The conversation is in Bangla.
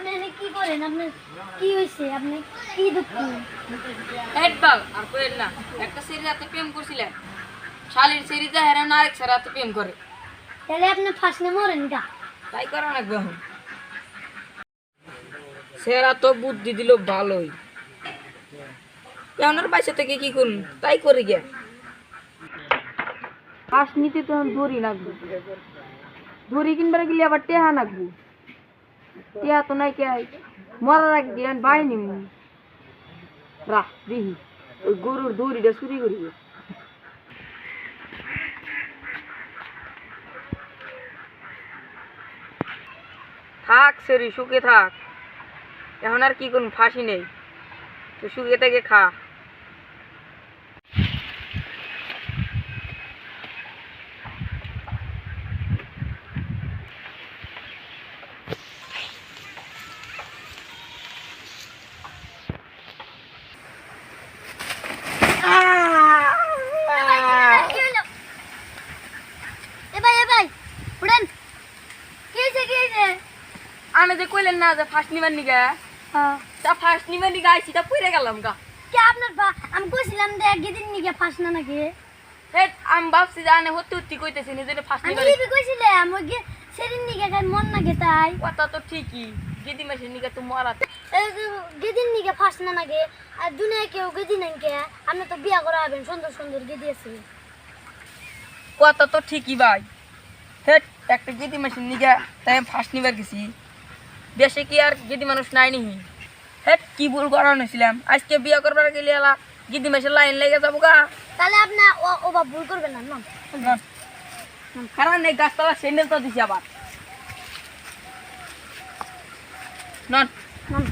আপনি এনে কি করেন? আপনি কি হয়েছে আপনি কি দুঃখ? আর কইেন না একটা সেরি রাতে প্রেম করছিলেন। শালির সেরি সেরি রাতে প্রেম করে। তাহলে আপনি ফাঁসনে মরেন গা। তাই করা লাগবে এখন সেরা তো বুদ্ধি দিল ভালোই। ওনার বাইসে থেকে কি করুন? তাই করে গে। হাঁস নিতে তো ধরি লাগবে। ধরি কিনবার গেলে আবার টেহা লাগবে। টেহা তো নাই কে মরার আগে গিয়ে বাই দিহি ওই গরুর থাক, সেরি, সুখে থাক। এখন আর কি করুন ফাঁসি নেই। তো সুখে থেকে খা কি হলো এ ভাই এ ভাই উড়েন কি হয়েছে কি হয়েছে আমি যে কইলেন না যে ফাঁস নিবার নিগা তা ফাঁস নিবার নিগা আইসি তা পড়ে গেলাম গা। কে আপনার বা আমি কইছিলাম যে একদিন নিকে ফাঁস না নাকি? হে আমি ভাবছি যে আনে হতে হতে কইতেছি নিজের আমি নিবার লিবি কইছিলাম ওই সেদিন নিকে খাই মন নাকি তাই। কথা তো ঠিকই গেদি মাসের নিগা তো মরাতে গেদিন নিকে ফাঁস না নাকি আর দুনিয়া কেউ গেদি নাকি আপনি তো বিয়া করা হবেন সুন্দর সুন্দর গেদি আছে। কথা তো ঠিকই ভাই। হেট একটা গেদি মাসের নিগা তাই আমি ফাঁস নিবার গেছি। দেশে কি আর গেদি মানুষ নাই নিহি হেট কি ভুল করা হয়েছিলাম আজকে বিয়া করবার গেলে এলা গিদি মাসের লাইন লেগে যাব গা। তাহলে আপনি ও ও বা ভুল করবেন না কারণ এই গাছতলা স্যান্ডেল তো দিছি আবার। নন। নন।